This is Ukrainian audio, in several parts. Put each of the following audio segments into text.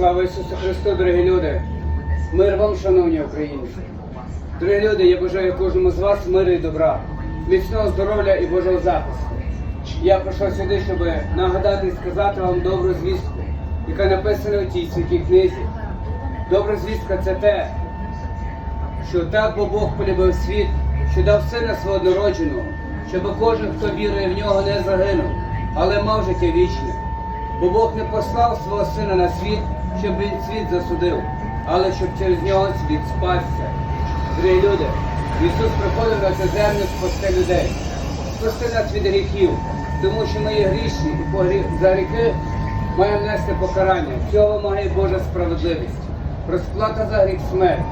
Слава Ісусу Христу, дорогі люди! Мир вам, шановні українці! Дорогі люди, я бажаю кожному з вас миру і добра, міцного здоров'я і Божого захисту. Я прийшов сюди, щоб нагадати і сказати вам добру звістку, яка написана у тій святій книзі. Добра звістка це те, що так бо Бог полюбив світ, що дав сина свого однородженого, щоб кожен, хто вірує в нього, не загинув, але мав життя вічне. Бо Бог не послав свого сина на світ, щоб він світ засудив, але щоб через нього світ спасся. Дорогі люди, Ісус приходив на цю землю спасти людей, спасти нас від гріхів, тому що ми є грішні і за гріхи маємо нести покарання. Цього вимагає Божа справедливість. Розплата за гріх смерть.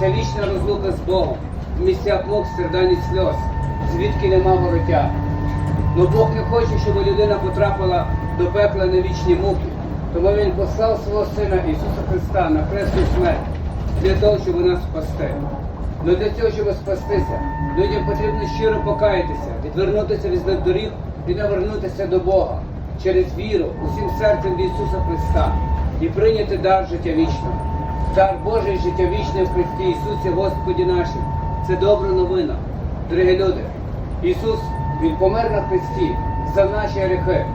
Це вічна розлука з Богом, в місцях мук, страждань і сльоз, звідки нема вороття. Но Бог не хоче, щоб людина потрапила до пекла на вічні муки. Тому Він послав свого Сина Ісуса Христа на хресну смерть для того, щоб нас спасти. Но для цього, щоб спастися, людям потрібно щиро покаятися, відвернутися від злих доріг і навернутися до Бога через віру усім серцем в Ісуса Христа і прийняти дар життя вічного. Дар Божий життя вічне в Христі Ісусі Господі нашим. Це добра новина. Дорогі люди, Ісус, Він помер на Христі за наші гріхи,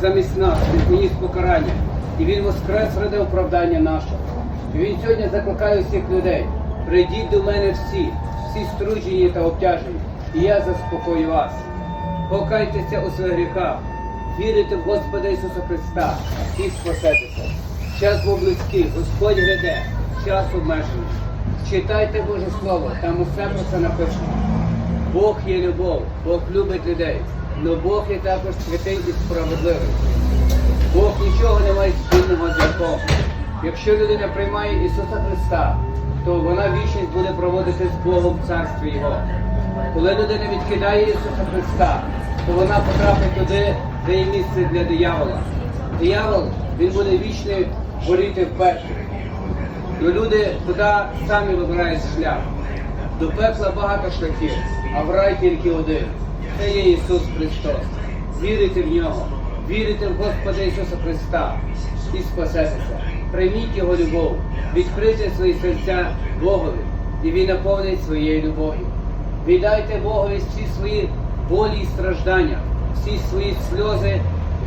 замість нас, Він поніс покарання. І Він воскрес ради оправдання нашого. І Він сьогодні закликає всіх людей. Прийдіть до мене всі, всі струджені та обтяжені, і я заспокою вас. Покайтеся у своїх гріхах, вірите в Господа Ісуса Христа і спасетеся. Час був близький, Господь гряде, час обмежений. Читайте Боже Слово, там усе про це написано. Бог є любов, Бог любить людей, але Бог є також святий і справедливий. Бог нічого не має спільного з гріхом. Якщо людина приймає Ісуса Христа, то вона вічність буде проводити з Богом в царстві Його. Коли людина відкидає Ісуса Христа, то вона потрапить туди, де є місце для диявола. Диявол, він буде вічно горіти в. Ну, люди туди самі вибирають шлях. До пекла багато шляхів, а в рай тільки один. Це є Ісус Христос. Вірите в нього, вірите в Господа Ісуса Христа і спасетеся. Прийміть Його любов, відкрийте свої серця Богові, і Він наповнить своєю любов'ю. Віддайте Богові всі свої болі і страждання, всі свої сльози,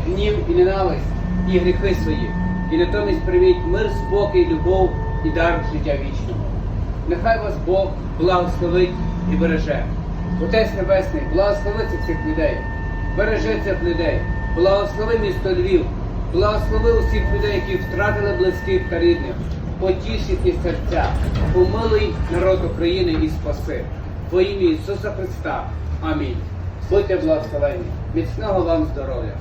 гнів і ненависть, і гріхи свої. І натомість прийміть мир, спокій, любов і дар життя вічного. Нехай вас Бог благословить і береже. Отець Небесний, благослови цих людей, бережи цих людей, благослови місто Львів, благослови усіх людей, які втратили близьких та рідних, потіш їхні серця, помилуй народ України і спаси. Во ім'я Ісуса Христа. Амінь. Будьте благословені. Міцного вам здоров'я.